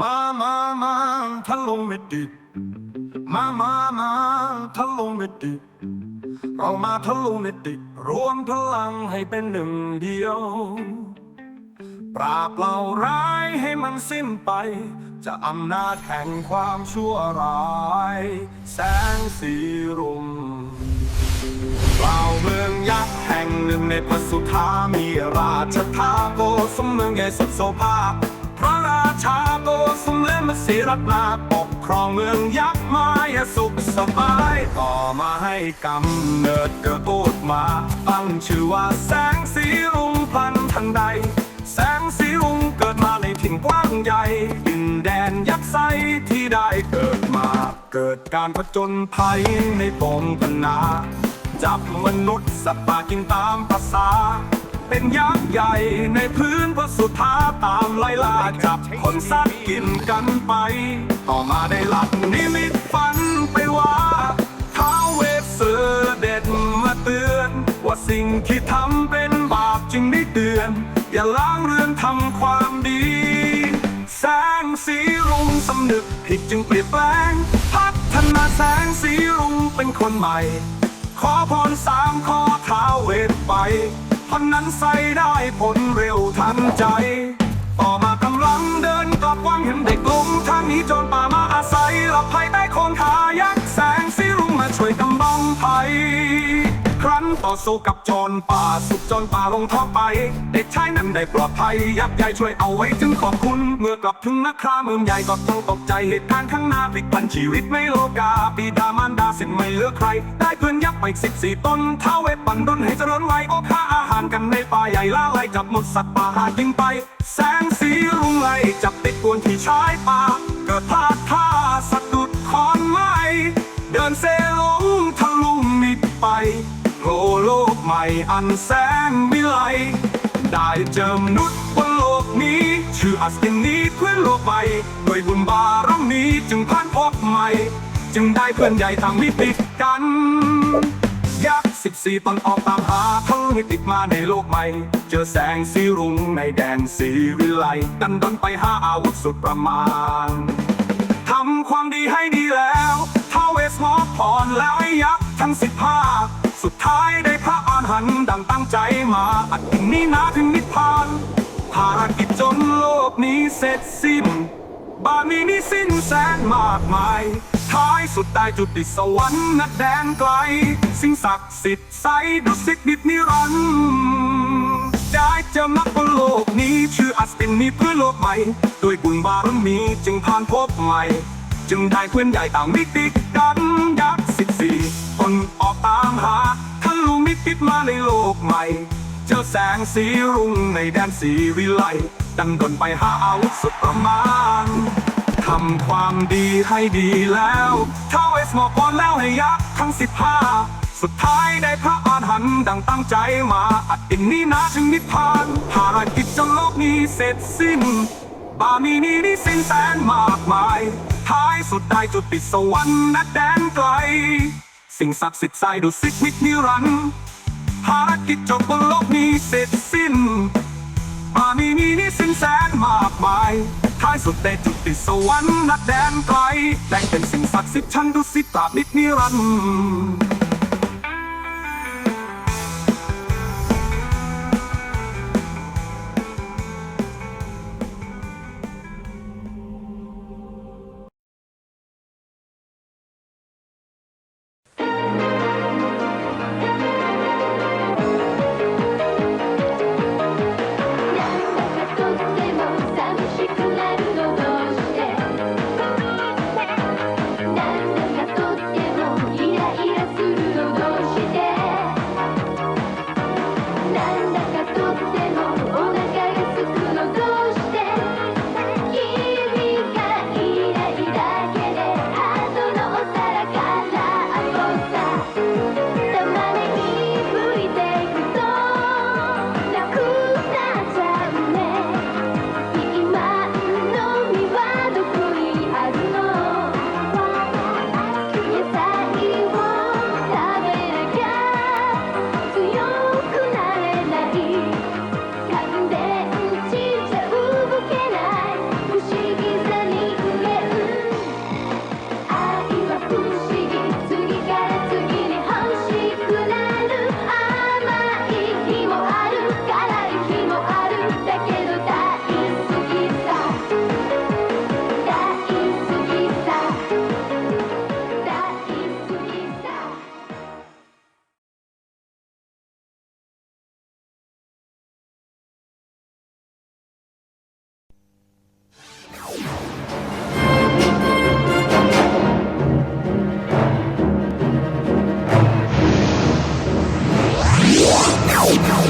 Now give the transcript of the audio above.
มามามาทะลงไม่ติด มามามาทะลงไม่ติดเรามาทะลุม่ติรวมพลังให้เป็นหนึ่งเดียว ปราบเหล่าร้ายให้มันสิ้นไป จะอำนาจแห่งความชั่วร้าย แสงสีรุ้งเปล่าเมืองยักษ์แห่งหนึ่งในพระสุธามีราชธาโกสมเมืองใหญ่สุดโสภาพระราชาโก มเล่มาสีรัตนาปกครองเมืองยักษ์มายสุขสบาย ต่อมาให้กำเนิดกิดโตดมา ตั้งชื่อว่าแสงสีรุ้งพลันทันใด แสงสีรุ้งเกิดมาในถิ่นกว้างใหญ่ดินแดนยักษ์ไซที่ได้เกิดมา เกิดการผจญภัยในปงพนาจับมนุษย์สัตว์ป่ากินตามภาษา เป็นยักษ์ใหญ่ในพื้นพระสุธาตามไล่ล่าจับคนสัตว์กินกันไป ต่อมาได้หลักนิมิตฝันไปว่าท้าเวสเสือเด็ดมาเตือน ว่าสิ่งที่ทำเป็นบาปจึงได้เตือน อย่าล้างเรือนทำความดี แสงสีรุ้งสำนึกผิดจึงเปลี่ยนแปลง พัฒนาแสงสีรุ้งเป็นคนใหม่ ขอพรสามข้อท้าเวทไป พรนั้นใส่ได้ผลเร็วทันใจ ต่อมากำลังเดินกลับวังเห็นเด็กลงทางนี้จนป่ามาอาศัยหลับภัยใต้โคนขายักษ์แสงสีรุ้งมาช่วยกำบังภัย ครั้นต่อสู้กับจรป่าสุดจนป่าลงท้องไป เด็กชายนั้นได้ปลอดภัย ยักษ์ใหญ่ช่วยเอาไว้จึงขอบคุณ เมื่อกลับถึงนาคราเมืองใหญ่ก็ต้องตกใจเหตุการณ์ข้างหน้าพลิกพันชีวิตไม่โลกาปีดามา นไม่เหลือใคร ได้เพื่อนยักษ์ไปสิบสี่ต้นเท้าเวทบันดลให้เจริญไว้ก็ฆ่าอาหารกันในป่าใหญ่ล่าไล่จับหมดสัตว์ป่าหากินไป แสงสีรุ้งไล่จับติดกวนที่ชายป่าเกิดพลาดท่าสะดุดคอนไม้เดินเซลงทะลุมิดไปโลโลกใหม่อันแสนวิไลได้เจอมนุษย์บนโลกนี้ ชื่ออัสตินนี้เพื่อนโลกใหม่ด้วยบุญบารมีจึงพันพบใหม่ จึงได้เพื่อนใหญ่ทางมิติกันยักษ์สิบสี่ตนออกตามหาทั้งให้ติดมาในโลกใหม่ เจอแสงสีรุ้งในแดนสีวิไลดันดนไปหาอาวุธสุดประมาณทำความดีให้ดีแล้วท้าวเวสมอบพรแล้วให้ยักษ์ทั้งสิบห้าสุดท้ายได้พระอรหันต์ดังตั้งใจมาอัดถึงนี้นาถึงนิพพานภารกิจจนโลกนี้เสร็จสิ้นบารมีนี้สิ้นแสนมากมาย ท้ายสุดได้จุดติสวรรค์นัดแดนไกล สิ่งศักดิ์สิทธิ์ใสดุสิตนิดนิรันดร์ได้เจอมักบนโลกนี้ชื่ออัสตินนี้เพื่อโลกใหม่ด้วยบุญบารมีจึงผ่านพบใหม่ จึงได้เพื่อนใหญ่ต่างมิติกันยักษ์สิบสี่คนออกตามหาทะลุมิติมาในโลกใหม่ เจอแสงสีรุ่งในแดนสีวิไลดังดนไปหาอาวุธสุดประมาณ ทำความดีให้ดีแล้วเท้าเวสมอบพรแล้วให้ยักษ์ทั้งสิบห้าสุดท้ายได้พระอาหันต์ดังตั้งใจมาอัดอินนี้นาถึงนิพพานภารกิจจนโลกนี้เสร็จสิ้น บารมีนี้นี่สิ้นแสนมากมาย ท้ายสุดได้จุดติดสวรรค์นัดแดนไกล สิ่งศักดิ์สิทธิ์ใส่ดุสิตมิตรนิรันดร์ภารกิจจบบนโลกนี้เสร็จสิ้นมามีนี้นี่สิ้นแสนมากมาย ท้ายสุดได้จุดติสวรรค์นัดแดนไกลแต่งเป็นสิ่งศักดิ์สิทธิ์ชั้นดุสิตตราบนิดนิรันดร์ Wow.